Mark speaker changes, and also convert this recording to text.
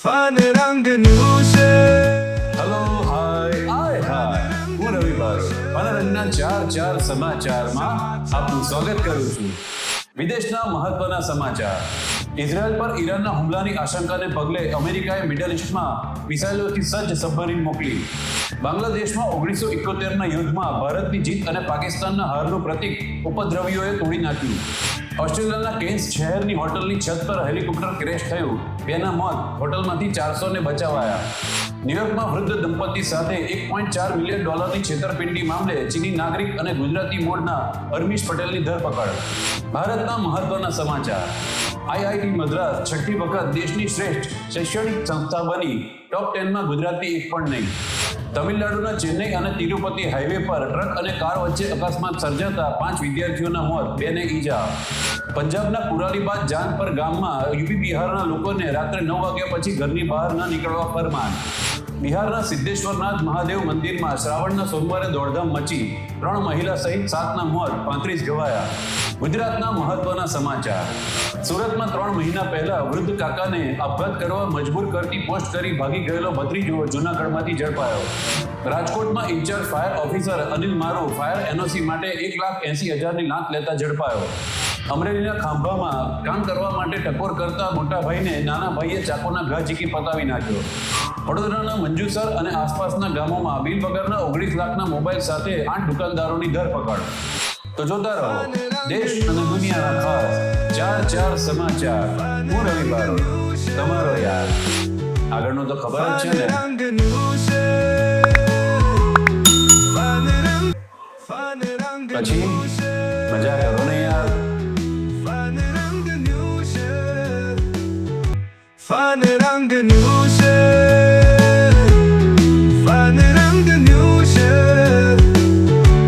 Speaker 1: Fun રંગનું છે
Speaker 2: hello hi હાય હાય હું રવિ બારોટ મનોરંજનના ચાર ચાર સમાચારમાં આપનું સ્વાગત કરું છું. વિદેશના મહત્વના સમાચાર. ઇઝરાયલ પર ઈરાનના હુમલાની આશંકાને પગલે અમેરિકાએ મિડલ ઇસ્ટમાં મિસાઇલોથી સજ્જ સબમરીન મોકલી. બાંગ્લાદેશમાં ઓગણીસો ઇકોતેરના યુદ્ધમાં ભારતની જીત અને પાકિસ્તાનના હારનું પ્રતીક ઉપદ્રવીઓએ તોડી નાખ્યું. ઓસ્ટ્રેલિયાના કેન્સ શહેરની હોટલની છત પર હેલિકોપ્ટર ક્રેશ થયું. બેના મોત હોટલમાંથી ચારસો ને બચાવાયા. ન્યુયોર્કમાં વૃદ્ધ દંપતી સાથે એક પોઈન્ટ ચાર મિલિયન ડોલરની છેતરપિંડી મામલે ચીની નાગરિક અને ગુજરાતી મૂળના અરમીશ પટેલની ધરપકડ. ભારતના મહત્વના સમાચાર. આઈઆઈટી મદ્રાસ છઠ્ઠી વખત દેશની શ્રેષ્ઠ શૈક્ષણિક સંસ્થા બની. ટોપ ટેનમાં ગુજરાતી એક પણ નહીં. તમિલનાડુના ચેન્નઈ અને તિરુપતિ હાઈવે પર ટ્રક અને કાર વચ્ચે અકસ્માત સર્જાતા પાંચ વિદ્યાર્થીઓના મોત, બેને ઈજા. પંજાબના કુરાલીબાદ જાનપર ગામમાં યુપી બિહારના લોકોને રાત્રે નવ વાગ્યા પછી ઘરની બહાર ન નીકળવા ફરમાન. બિહારના સિદ્ધેશ્વરનાથ મહાદેવ મંદિરમાં શ્રાવણના સોમવારે દોડધામ મચી ત્રણ મહિલા સહિત સાતના મોત, પાંત્રીસ ઘવાયા ગુજરાતના મહત્વના સમાચાર. સુરતમાં ત્રણ મહિના પહેલા વૃદ્ધ કાકાને આપઘાત કરવા મજબૂર કરતી પોસ્ટ કરી ભાગી ગયેલો ભત્રીજો જૂનાગઢમાંથી ઝડપાયો. રાજકોટમાં ઇન્ચાર્જ ફાયર ઓફિસર અનિલ મારો ફાયર એનઓસી માટે એક લાખ એસી હજારની લાંચ લેતા ઝડપાયો. અમરેલીના ખાંભામાં કામ કરવા માટે ટકોર કરતા મોટા ભાઈને નાના ભાઈએ ચાકોના ઘા ઝીકી પતાવી નાખ્યો. વડોદરાના મંજુસર અને આસપાસના ગામોમાં બિલ વગરના ઓગણીસ લાખના મોબાઈલ સાથે આઠ દુકાનદારોની ધરપકડ. તો જોતા રહો દેશ અને દુનિયાના ખાસ ચાર ચાર સમાચાર. હું રવિ બારોટ. તમારો યાર. આગળનું તો ખબર જ છે ને. પછી મજા કરો ને યાર.
Speaker 1: ફન રંગનું છે ફન રંગનું છે